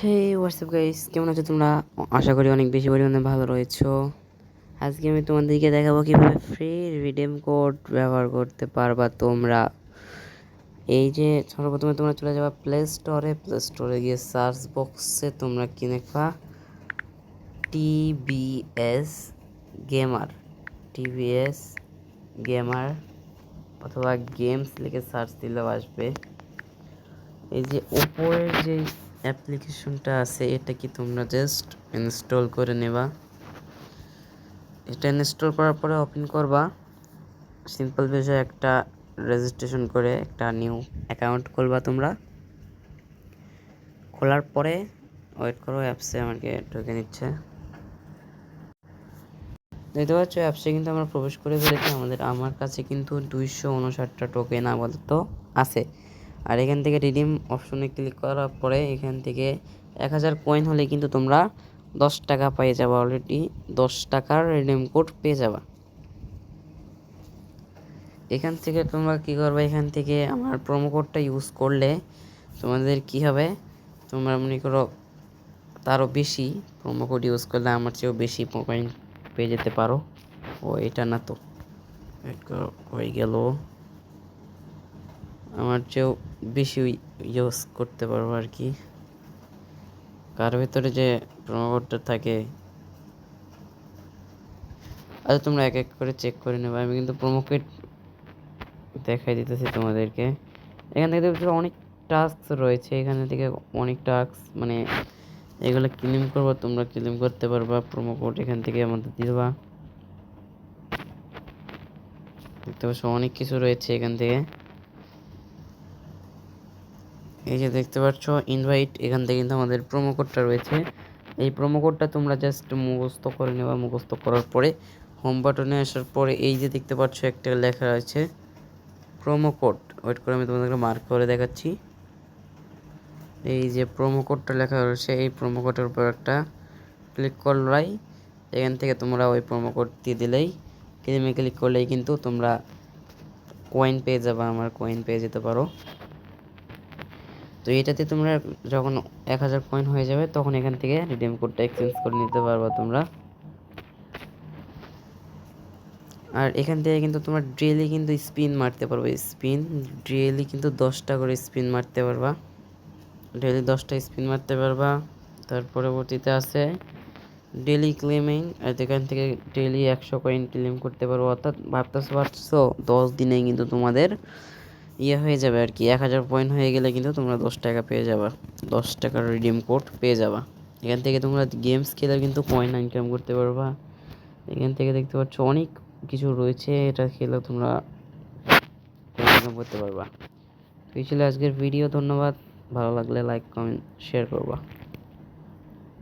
হে WhatsApp guys কেমন আছো তোমরা? আশা করি অনেক বেশি পরিমাণে ভালো রয়েছো। আজকে আমি তোমাদেরকে দেখাবো কীভাবে ফ্রি রিডেম কোড ব্যবহার করতে পারবা তোমরা। এই যে, সর্বপ্রথমে তোমরা চলে যাবা প্লে স্টোরে প্লে স্টোরে গিয়ে সার্চ বক্সে তোমরা কি দেখবা? টিবিএস গেমার টিভিএস গেমার অথবা গেমস লিখে সার্চ দিলেও আসবে। এই যে ওপরের যে অ্যাপ্লিকেশনটা আছে, এটা কি তোমরা জাস্ট ইনস্টল করে নেবা। এটা ইনস্টল করার পরে ওপেন করবা। সিম্পল বিষয়, একটা রেজিস্ট্রেশন করে, একটা নিউ অ্যাকাউন্ট খুলবা তোমরা। খোলার পরে ওয়েট করো অ্যাপসে আমাকে ঢুকে নিচ্ছে। দেখতে পাচ্ছ অ্যাপসে কিন্তু আমরা প্রবেশ করে ফেলেছি। আমাদের, আমার কাছে কিন্তু দুইশো উনষাটটা টোকেন আপাতত আছে। আর এখান থেকে রিডিম অপশনে ক্লিক করার পরে এখান থেকে এক হাজার কয়েন হলে কিন্তু তোমরা দশ টাকা পেয়ে যাবা অলরেডি দশ টাকার রিডিম কোড পেয়ে যাবা। এখান থেকে তোমরা কী করবে? এখান থেকে আমার প্রোমো কোডটা ইউজ করলে তোমাদের কি হবে? তোমরা মনে করো তারও বেশি প্রোমো কোড ইউজ করলে আমার চেয়েও বেশি কয়েন পেয়ে যেতে পারো। ও, এটা না তো। হয়ে গেল। আমার চেয়েও বেশি ইউজ করতে পারব আর কি। কার ভেতরে যে প্রোমোকোডটা থাকে। আচ্ছা তোমরা এক এক করে চেক করে নেবে। আমি কিন্তু প্রোমোকোড দেখাই দিতেছি তোমাদেরকে। এখান থেকে অনেক টাস্ক রয়েছে। এখান থেকে অনেক টাস্ক মানে এগুলো ক্লেম করব, তোমরা ক্লেম করতে পারবা। প্রোমো কোড এখান থেকে আমাদের দিবা। দেখতে পাচ্ছ অনেক কিছু রয়েছে এখান থেকে। এই যে দেখতে পাচ্ছ ইনভাইট এখান থেকে কিন্তু আমাদের প্রোমো কোডটা রয়েছে। এই প্রোমো কোডটা তোমরা জাস্ট মুখস্থ করে নেবা, মুখস্থ করার পরে হোম বাটনে আসার পরে এই যে দেখতে পাচ্ছ, একটা লেখা আছে প্রোমো কোড ওয়েট করে আমি তোমাদেরকে মার্ক করে দেখাচ্ছি। এই যে প্রোমো কোডটা লেখা রয়েছে, এই প্রোমো কোডের উপর একটা ক্লিক করলাই। এখান থেকে তোমরা ওই প্রোমো কোড দিয়ে দিলেই ক্লিমে ক্লিক করলেই কিন্তু তোমরা কয়েন পেয়ে যাবে, আমার কয়েন পেয়ে যেতে পারো। তো এটাতে তোমরা যখন এক হাজার কয়েন হয়ে যাবে, তখন এখান থেকে রিডিম কোডটা এক্সচেঞ্জ করে নিতে পারবা তোমরা। আর এখান থেকে কিন্তু তোমার ডেলি কিন্তু স্পিন মারতে পারবে স্পিন ডেলি কিন্তু দশটা করে স্পিন মারতে পারবা। ডেলি দশটা স্পিন মারতে পারবা। তার পরবর্তীতে আছে ডেলি ক্লেমিং, আর এখান থেকে ডেলি একশো কয়েন ক্লেম করতে পারব, অর্থাৎ ভাবতেছো পারছ দশ দিনে কিন্তু তোমাদের ইয়ে হয়ে যাবে আর কি। এক হাজার পয়েন্ট হয়ে গেলে কিন্তু তোমরা দশ টাকা পেয়ে যাবা। দশ টাকার রিডিম কোড পেয়ে যাবা। এখান থেকে তোমরা গেমস খেলে কিন্তু পয়েন্ট ইনকাম করতে পারবা। এখান থেকে দেখতে পাচ্ছ অনেক কিছু রয়েছে। এটা খেলে তোমরা ইনকাম করতে পারবা। এই ছিল আজকের ভিডিও ধন্যবাদ। ভালো লাগলে লাইক কমেন্ট শেয়ার করবা।